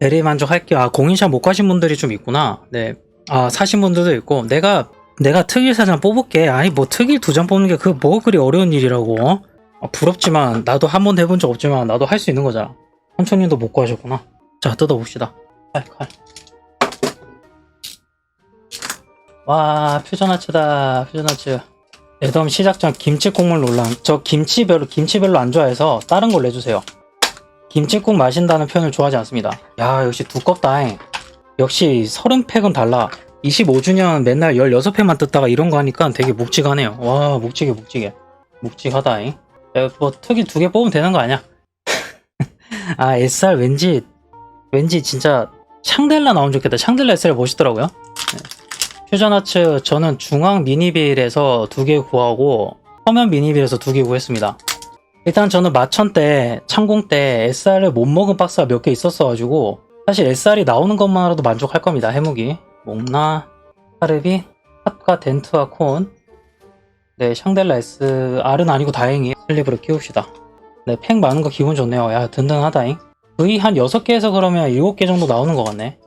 대리 만족할게요. 아, 공인샵 못 가신 분들이 좀 있구나. 네. 아, 사신 분들도 있고. 내가, 내가 특일 사장 뽑을게. 아니, 뭐 특일 두 장 뽑는 게 그 뭐 그리 어려운 일이라고. 아, 부럽지만, 나도 한 번도 해본 적 없지만, 나도 할 수 있는 거잖아. 삼촌님도 못 구하셨구나. 자, 뜯어봅시다. 칼, 칼. 와, 퓨전아츠다. 퓨전아츠. 애덤 시작 전 김치 국물 논란. 저 김치 별로, 김치 별로 안 좋아해서 다른 걸로 해주세요. 김치국 마신다는 표현을 좋아하지 않습니다. 야, 역시 두껍다잉. 역시 30팩은 달라. 25주년 맨날 16팩만 뜯다가 이런 거 하니까 되게 묵직하네요. 와, 묵직해, 묵직해. 묵직하다잉. 야, 뭐, 특이 두 개 뽑으면 되는 거 아니야? 아, SR 왠지, 왠지 진짜 샹델라 나오면 좋겠다. 샹델라 SR 멋있더라고요. 네. 퓨전아츠, 저는 중앙 미니빌에서 두 개 구하고, 서면 미니빌에서 두 개 구했습니다. 일단 저는 마천 때, 창공 때 SR을 못 먹은 박스가 몇 개 있었어가지고 사실 SR이 나오는 것만으로도 만족할 겁니다. 해무기, 목나, 카르비, 핫과 덴트와 콘. 네, 샹델라 SR은 아니고 다행히 슬립으로 키웁시다. 네, 팩 많은 거 기분 좋네요. 야, 든든하다잉. V 한 6개에서 그러면 7개 정도 나오는 것 같네.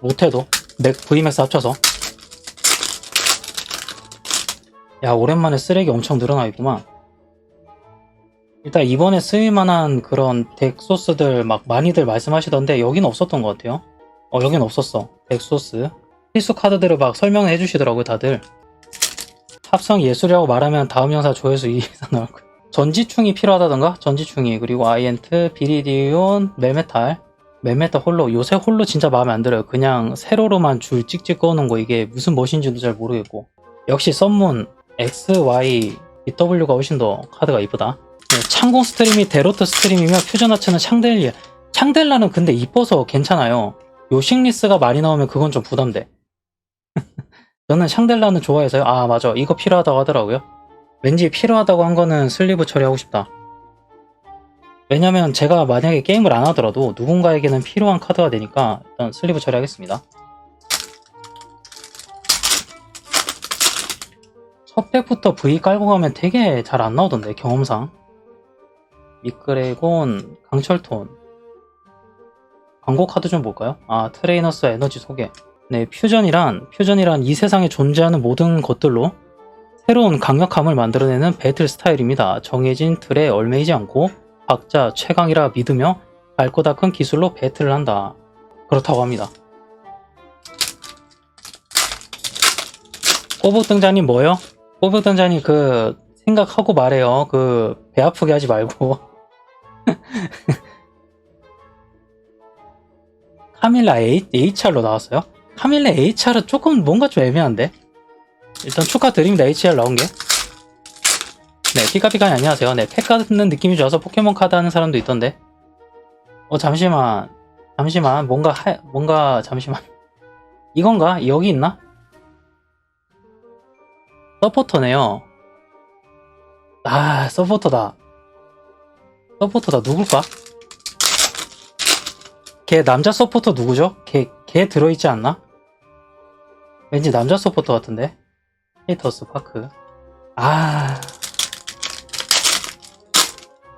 못해도. 맥, VMAX 합쳐서. 야, 오랜만에 쓰레기 엄청 늘어나 있구만. 일단 이번에 쓰일만한 그런 덱 소스들 막 많이들 말씀하시던데 여기는 없었던 것 같아요. 어 여긴 없었어. 덱 소스. 필수 카드들을 막 설명해 주시더라고요 다들. 합성 예술이라고 말하면 다음 영상 조회수 2 이상 나올 거야. 전지충이 필요하다던가? 전지충이 그리고 아이엔트, 비리디온, 멜메탈. 멜메탈 홀로 요새 홀로 진짜 마음에 안 들어요. 그냥 세로로만 줄 찍찍 꺼놓은 거 이게 무슨 멋인지도 잘 모르겠고. 역시 썬문 X, Y, BW가 훨씬 더 카드가 이쁘다. 네, 창공 스트림이 데로트 스트림이며 퓨전아츠는 샹델리아. 샹델라는 근데 이뻐서 괜찮아요. 요식리스가 많이 나오면 그건 좀 부담돼. 저는 샹델라는 좋아해서요. 아 맞아 이거 필요하다고 하더라고요. 왠지 필요하다고 한 거는 슬리브 처리하고 싶다. 왜냐면 제가 만약에 게임을 안 하더라도 누군가에게는 필요한 카드가 되니까 일단 슬리브 처리하겠습니다. 첫 팩부터 V 깔고 가면 되게 잘 안 나오던데 경험상. 미끄레곤, 강철톤. 광고 카드 좀 볼까요? 아, 트레이너스 에너지 소개. 네, 퓨전이란, 퓨전이란 이 세상에 존재하는 모든 것들로 새로운 강력함을 만들어내는 배틀 스타일입니다. 정해진 틀에 얽매이지 않고 각자 최강이라 믿으며 밝고 닦은 기술로 배틀을 한다. 그렇다고 합니다. 꼬북 등장님 뭐요? 꼬북 등장님 그 생각하고 말해요. 그 배 아프게 하지 말고. 카밀라 A, HR로 나왔어요? 카밀라 HR은 조금 뭔가 좀 애매한데? 일단 축하드립니다. HR 나온 게. 네, 피카피카니 안녕하세요. 네, 팩 같은 느낌이 좋아서 포켓몬 카드 하는 사람도 있던데. 어, 잠시만. 잠시만. 뭔가 하, 뭔가, 잠시만. 이건가? 여기 있나? 서포터네요. 아, 서포터다. 서포터다. 누굴까? 걔 남자 서포터 누구죠? 걔, 걔 들어있지 않나? 왠지 남자 서포터 같은데? 헤이터스 파크. 아.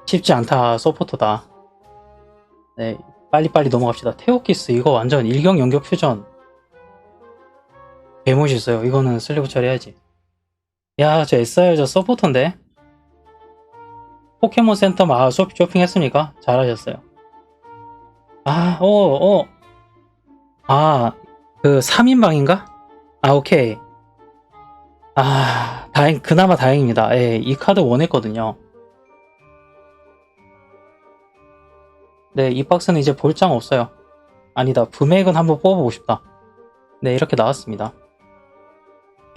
쉽지 않다. 서포터다. 네. 빨리빨리 넘어갑시다. 테오키스. 이거 완전 일경 연격 퓨전. 개멋있어요. 이거는 슬리브 처리해야지. 야, 저 SR 저 서포터인데? 포켓몬 센터 아, 쇼, 쇼핑했습니까? 잘하셨어요. 아, 어, 어. 아, 그 3인방인가? 아, 오케이. 아, 다행, 그나마 다행입니다. 예, 이 카드 원했거든요. 네, 이 박스는 이제 볼장 없어요. 아니다, 브맥은 한번 뽑아보고 싶다. 네, 이렇게 나왔습니다.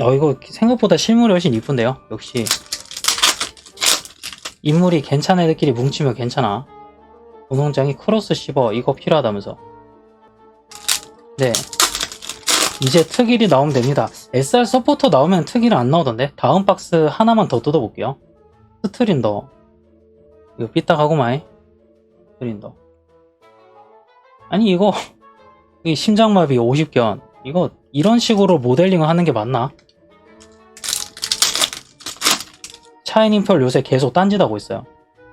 어, 이거 생각보다 실물이 훨씬 이쁜데요? 역시. 인물이 괜찮은 애들끼리 뭉치면 괜찮아. 운동장이 크로스 씹어 이거 필요하다면서. 네. 이제 특일이 나오면 됩니다. SR 서포터 나오면 특일 안 나오던데? 다음 박스 하나만 더 뜯어볼게요. 스트린더. 이거 삐딱하고만 스트린더. 아니 이거 이 심장마비 50견 이거 이런 식으로 모델링을 하는 게 맞나? 샤이닝 펄 요새 계속 딴짓하고 있어요.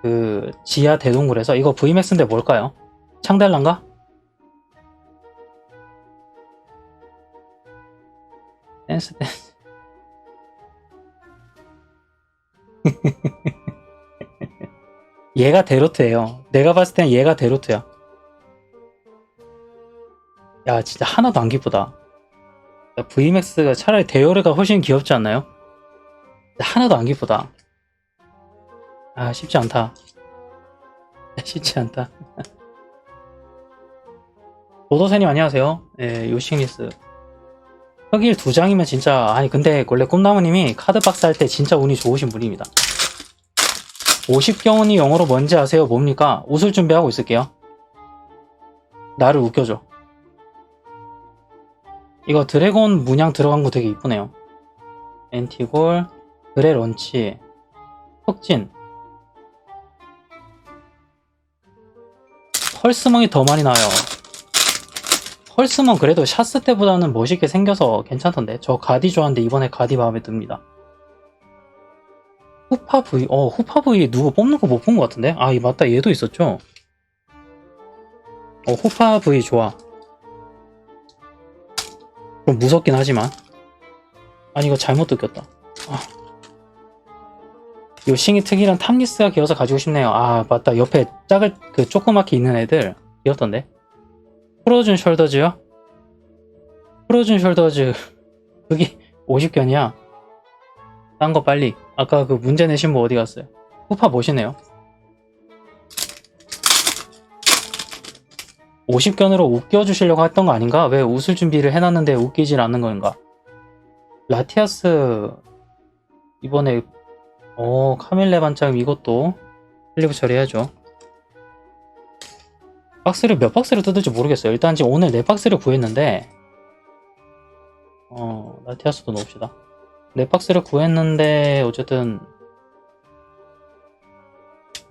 그 지하 대동굴에서 이거 VMAX인데 뭘까요? 창달란가? 댄스 댄스 얘가 데로트예요. 내가 봤을 땐 얘가 데로트야. 야 진짜 하나도 안 기쁘다. 야, VMAX가 차라리 대여르가 훨씬 귀엽지 않나요? 하나도 안 기쁘다. 아 쉽지 않다. 쉽지 않다. 도도새님 안녕하세요. 예, 요싱리스. 흑일 두 장이면 진짜 아니 근데 원래 꿈나무님이 카드박스 할 때 진짜 운이 좋으신 분입니다. 50경운이 영어로 뭔지 아세요? 뭡니까? 웃을 준비하고 있을게요. 나를 웃겨줘. 이거 드래곤 문양 들어간 거 되게 이쁘네요. 엔티골, 그레 런치, 흑진. 펄스멍이 더 많이 나요. 펄스멍 그래도 샤스 때보다는 멋있게 생겨서 괜찮던데. 저 가디 좋아하는데 이번에 가디 마음에 듭니다. 후파 V, 어, 후파 V 누구 뽑는 거 못 본 것 같은데? 아, 이 맞다. 얘도 있었죠? 어, 후파 V 좋아. 좀 무섭긴 하지만. 아니, 이거 잘못 느꼈다. 아. 요싱이 특이란 탐리스가 기어서 가지고 싶네요. 아, 맞다. 옆에 작을, 그, 조그맣게 있는 애들, 귀엽던데? 프로즌 숄더즈요? 프로즌 숄더즈, 그게 50견이야. 딴 거 빨리. 아까 그 문제 내신 분 어디 갔어요? 후파 멋이네요. 50견으로 웃겨주시려고 했던 거 아닌가? 왜 웃을 준비를 해놨는데 웃기질 않는 건가? 라티아스 이번에 어 카밀레 반짝 이것도 클리브 처리해야죠. 박스를 몇 박스를 뜯을지 모르겠어요. 일단 지금 오늘 네 박스를 구했는데 어 라티아스도 넣읍시다. 네 박스를 구했는데 어쨌든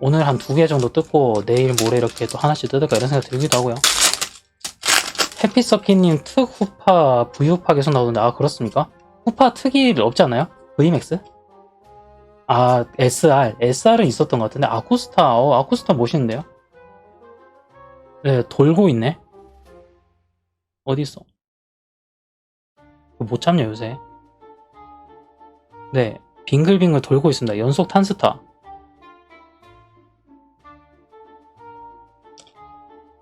오늘 한 두 개 정도 뜯고 내일 모레 이렇게 또 하나씩 뜯을까 이런 생각 들기도 하고요. 해피서피님 특 후파 V후파 계속 나오는데 아 그렇습니까? 후파 특이 없지 않나요? VMAX? 아 SR SR은 있었던 것 같은데 아쿠스타 어 아쿠스타 멋있는데요? 네 돌고 있네 어디 있어? 못 참냐 요새 네 빙글빙글 돌고 있습니다 연속 탄스타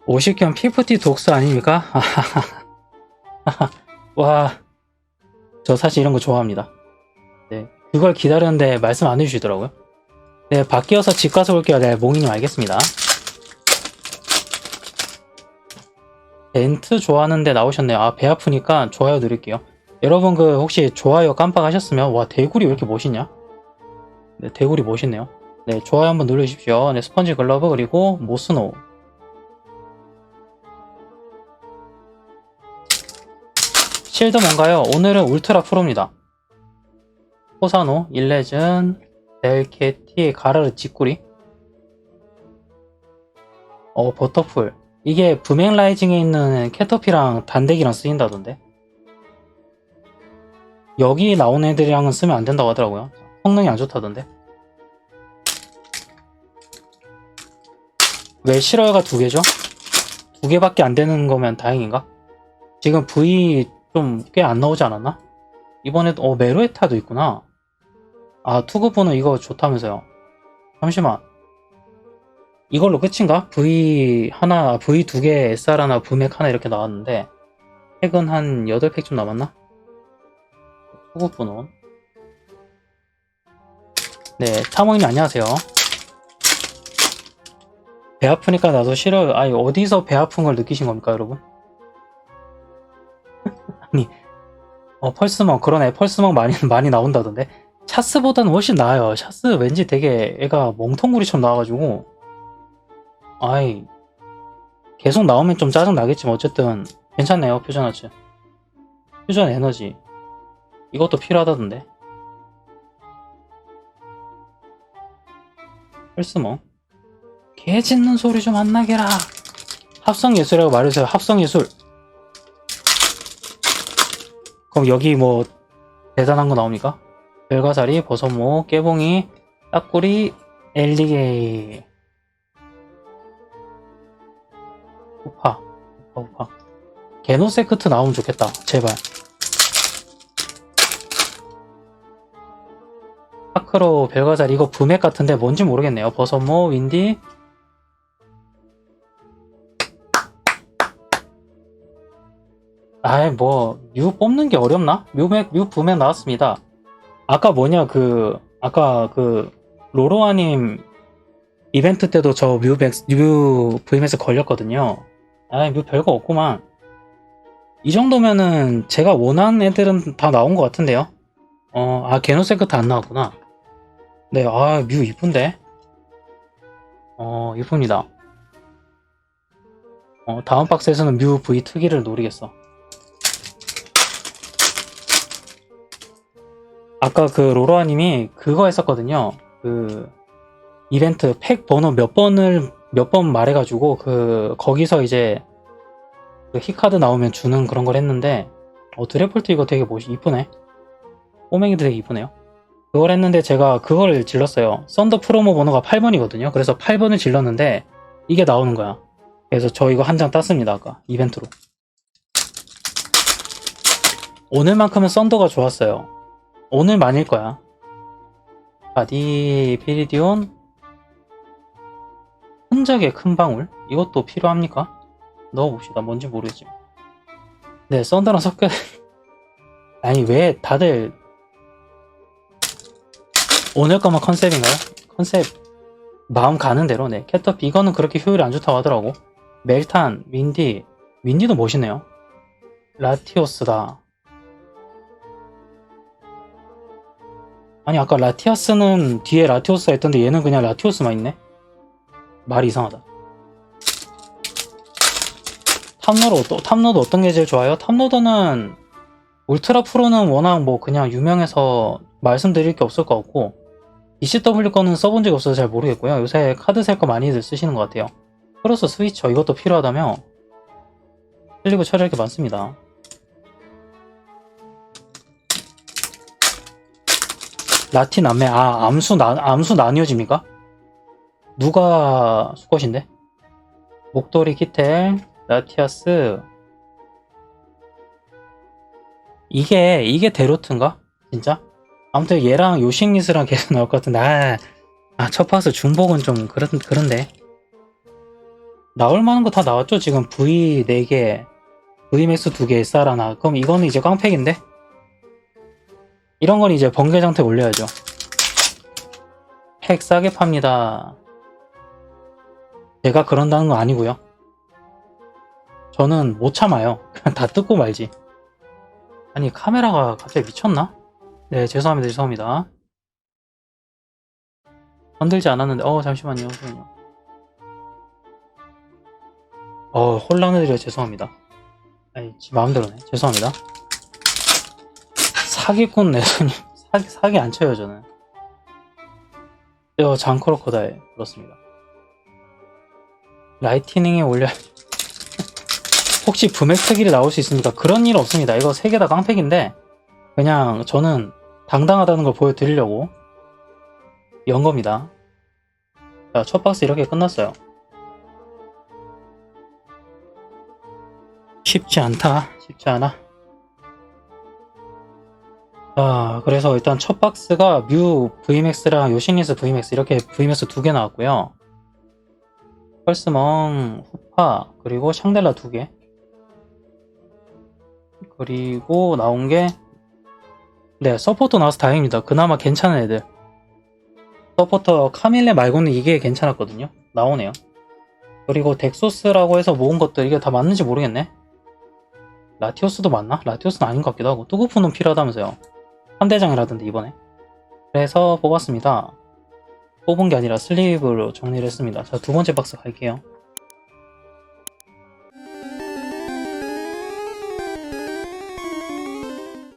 50견 피프티 독스 아닙니까? 와, 저 사실 이런 거 좋아합니다. 네, 그걸 기다렸는데 말씀 안 해주시더라고요. 네, 바뀌어서 집 가서 올게요. 네, 몽이님 알겠습니다. 벤트 좋아하는데 나오셨네요. 아, 배 아프니까 좋아요 누릴게요. 여러분 그 혹시 좋아요 깜빡하셨으면 와 대구리 왜 이렇게 멋있냐? 네, 대구리 멋있네요. 네, 좋아요 한번 눌러주십시오. 네, 스펀지 글러브 그리고 모스노우 실드 뭔가요? 오늘은 울트라 프로입니다. 호사노, 일레즌, 델케티, 가라르 직구리 어, 버터풀. 이게 부맹 라이징에 있는 캐터피랑 단대기랑 쓰인다던데. 여기 나온 애들이랑은 쓰면 안 된다고 하더라고요. 성능이 안 좋다던데. 왜 실어가 두 개죠? 두 개밖에 안 되는 거면 다행인가? 지금 V 좀 꽤 안 나오지 않았나? 이번에도 어 메로에타도 있구나. 아 투구포는 이거 좋다면서요. 잠시만. 이걸로 끝인가? V 하나, V 두 개, SR 하나, 브맥 하나 이렇게 나왔는데 팩은 한 8팩 좀 남았나? 투구포는 네, 타모님 안녕하세요. 배 아프니까 나도 싫어요. 아니 어디서 배 아픈 걸 느끼신 겁니까, 여러분? 아니, 어, 펄스멍, 그러네. 펄스멍 많이, 많이 나온다던데. 샤스보다는 훨씬 나아요. 샤스 왠지 되게 애가 멍텅구리처럼 나와가지고. 아이, 계속 나오면 좀 짜증 나겠지만, 어쨌든, 괜찮네요. 퓨전 아츠. 퓨전 에너지. 이것도 필요하다던데. 펄스멍. 개 짖는 소리 좀 안 나게라. 합성예술이라고 말해주세요. 합성예술. 그럼 여기 뭐 대단한 거 나옵니까? 별가사리, 버섯모, 깨봉이, 딱꼬리 엘리게이 우파 우파 우파. 게노세크트 나오면 좋겠다. 제발. 파크로 별과자리. 이거 부맥 같은데 뭔지 모르겠네요. 버섯모 윈디 아이 뭐뮤 뽑는 게 어렵나? 뮤맥 뮤 부맥 나왔습니다 아까 뭐냐 그 아까 그 로로아님 이벤트 때도 저 뮤백 뮤 VM에서 걸렸거든요. 아, 뮤 별거 없구만. 이 정도면은 제가 원하는 애들은 다 나온 것 같은데요. 어, 아 게노세크트 안 나왔구나. 네, 아, 뮤 이쁜데. 어, 이쁩니다. 어, 다음 박스에서는 뮤 V 특기를 노리겠어. 아까 그 로로아님이 그거 했었거든요. 그 이벤트 팩 번호 몇 번을 몇 번 말해가지고 그 거기서 이제 그 히카드 나오면 주는 그런 걸 했는데 어 드래폴트 이거 되게 멋이 이쁘네. 꼬맹이도 되게 이쁘네요. 그걸 했는데 제가 그걸 질렀어요. 썬더 프로모 번호가 8번이거든요. 그래서 8번을 질렀는데 이게 나오는 거야. 그래서 저 이거 한 장 땄습니다. 아까 이벤트로. 오늘만큼은 썬더가 좋았어요. 오늘만일 거야. 바디 피리디온 흔적의 큰 방울 이것도 필요합니까? 넣어봅시다. 뭔지 모르지. 네, 썬더랑 섞여. 아니 왜 다들 오늘 거만 컨셉인가요? 컨셉 마음 가는 대로 네. 캐터피 이거는 그렇게 효율이 안 좋다고 하더라고. 멜탄, 윈디, 윈디도 멋있네요. 라티오스다. 아니 아까 라티아스는 뒤에 라티오스가 있던데 얘는 그냥 라티오스만 있네? 말이 이상하다. 탑로드, 또, 탑로드 어떤 게 제일 좋아요? 탑로드는 울트라 프로는 워낙 뭐 그냥 유명해서 말씀드릴 게 없을 것 같고 ECW 거는 써본 적이 없어서 잘 모르겠고요. 요새 카드 살거 많이들 쓰시는 것 같아요. 플러스 스위처 이것도 필요하다며 틀리고 처리할 게 많습니다. 라틴 남매 아 암수 나 암수 나뉘어집니까? 누가 수컷인데? 목도리 키텔 라티아스 이게 이게 데로트인가? 진짜? 아무튼 얘랑 요식리스랑 계속 나올 것 같은데 아, 아 첫파스 중복은 좀 그런 그런데 나올 만한 거 다 나왔죠 지금 V 4개 VMAX 2개 SR 하나 그럼 이거는 이제 깡팩인데? 이런 건 이제 번개 장택 올려야죠. 팩 싸게 팝니다. 제가 그런다는 건 아니고요. 저는 못 참아요. 그냥 다 뜯고 말지. 아니 카메라가 갑자기 미쳤나? 네 죄송합니다 죄송합니다. 건들지 않았는데 어 잠시만요 잠시만요. 어 혼란을 드려 죄송합니다. 아니 지 마음대로네 죄송합니다. 사기꾼 내손님 사기, 사기 안 쳐요 저는. 어 장크로커다일 그렇습니다. 라이트닝에 올려 혹시 부맥 특일이 나올 수 있습니까? 그런 일 없습니다. 이거 세개다 깡팩인데 그냥 저는 당당하다는 걸 보여드리려고 연 겁니다. 자, 첫 박스 이렇게 끝났어요. 쉽지 않다. 쉽지 않아 아, 그래서 일단 첫 박스가 뮤 VMAX랑 요시니스 VMAX 이렇게 VMAX 두 개 나왔고요. 펄스멍, 후파, 그리고 샹델라 두 개. 그리고 나온 게, 네, 서포터 나와서 다행입니다. 그나마 괜찮은 애들. 서포터 카밀레 말고는 이게 괜찮았거든요. 나오네요. 그리고 덱소스라고 해서 모은 것들 이게 다 맞는지 모르겠네. 라티오스도 맞나? 라티오스는 아닌 것 같기도 하고. 뚜구프는 필요하다면서요. 3대장이라던데 이번에. 그래서 뽑았습니다. 뽑은 게 아니라 슬리브로 정리를 했습니다. 자 두 번째 박스 갈게요